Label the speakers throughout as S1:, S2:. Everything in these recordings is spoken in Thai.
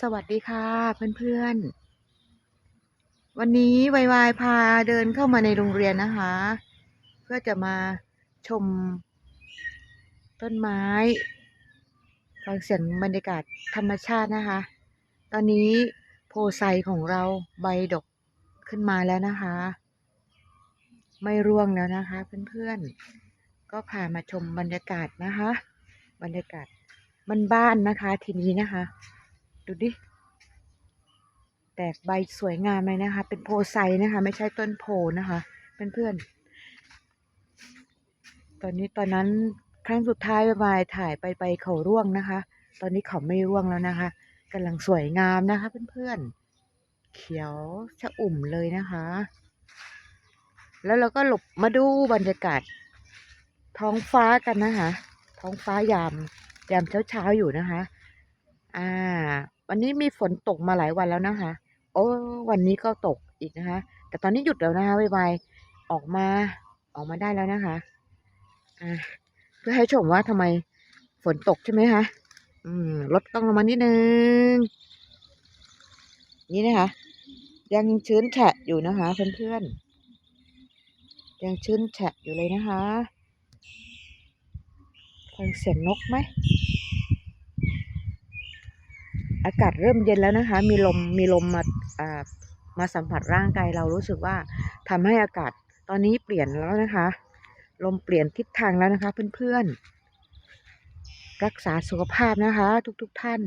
S1: สวัสดีค่ะเพื่อนๆ วันนี้วายวายพาเดินเข้ามาในโรงเรียนนะคะ เพื่อจะมาชมต้นไม้ฟังเสียงบรรยากาศธรรมชาตินะคะ ตอนนี้โพไซของเราใบดกขึ้นมาแล้วนะคะ ไม่ร่วงแล้วนะคะ เพื่อนๆ ก็พามาชมบรรยากาศนะคะ บรรยากาศบ้านๆนะคะทีนี้นะคะ ดูดิ แตกใบสวยงามเลยนะคะ เป็นโพไซนะคะ ไม่ใช่ต้นโพนะคะเพื่อนๆ ตอนนี้ตอนนั้นครั้งสุดท้ายบายถ่ายไปไปเขาร่วงนะคะ ตอนนี้เขาไม่ร่วงแล้วนะคะกำลังสวยงามนะคะ เพื่อนๆ เขียวชะอุ่มเลยนะคะ แล้วเราก็หลบมาดูบรรยากาศ ท้องฟ้ากันนะคะ ท้องฟ้ายามยามเช้าๆอยู่นะคะ อ่า วันนี้มีฝนตกมาหลายวันแล้วนะคะ โอ้วันนี้ก็ตกอีกนะคะ แต่ตอนนี้หยุดแล้วนะคะไวๆออกมาออกมาได้แล้วนะคะอ่าเพื่อให้ชมว่าทำไมฝนตกใช่ไหมคะอืมลดกล้องลงมานิดนึง นี่นะคะ ยังชื้นแฉะอยู่นะคะ เพื่อนๆยังชื้นแฉะอยู่เลยนะคะฟังเสียงนกไหม อากาศเริ่มเย็นแล้วนะคะ มีลมมีลมมาามาสัมผัสร่างกายเรารู้สึกว่าทำให้อากาศตอนนี้เปลี่ยนแล้วนะคะ ลมเปลี่ยนทิศทางแล้วนะคะเพื่อนๆ รักษาสุขภาพนะคะ ทุกๆทท่าน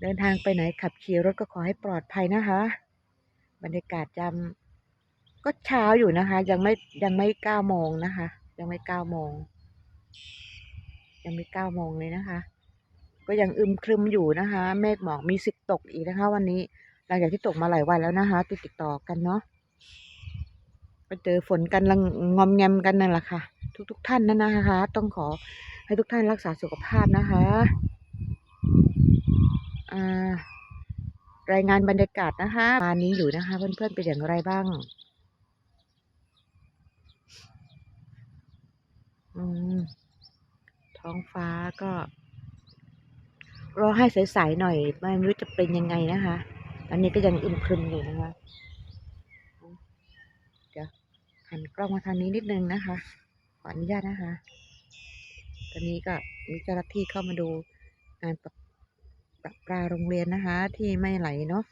S1: เดินทางไปไหนขับขี่รถก็ขอให้ปลอดภัยนะคะ บรรยากาศยามก็เช้าอยู่นะคะ ยังไม่ยังไม่เก้าโมงนะคะ ยังไม่เก้าโมงยังไม่เก้าโมงเลยนะคะ ก็ยังอึมครึมอยู่นะคะ เมฆหมอกมีสิทธ์ตกอีกนะคะ วันนี้หลังจากที่ตกมาหลายวันแล้วนะคะ ติดติดต่อกันเนาะไปเจอฝนกันลังงอมแงมกันนั่นแหละค่ะ ทุกๆทท่านนั่นนะคะ ต้องขอให้ทุกท่านรักษาสุขภาพนะคะรายงานบรรยากาศนะคะมานี้อยู่นะคะ เพื่อนๆเป็นอย่างไรบ้างอืมท้องฟ้าก็ รอให้ใสๆหน่อย ไม่รู้จะเป็นยังไงนะคะ ตอนนี้ก็ยังอึมครึมอยู่นะคะ เดี๋ยวหันกล้องมาทางนี้นิดนึงนะคะ ขออนุญาตนะคะ ตอนนี้ก็มีเจ้าหน้าที่เข้ามาดูงานปรับปรับปลาโรงเรียนนะคะ ที่ไม่ไหลเนาะ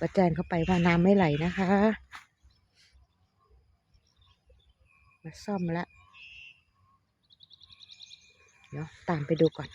S1: ประแจ้งเข้าไปว่าน้ำไม่ไหลนะคะ มาซ่อมแล้วเดี๋ยวตามไปดูก่อน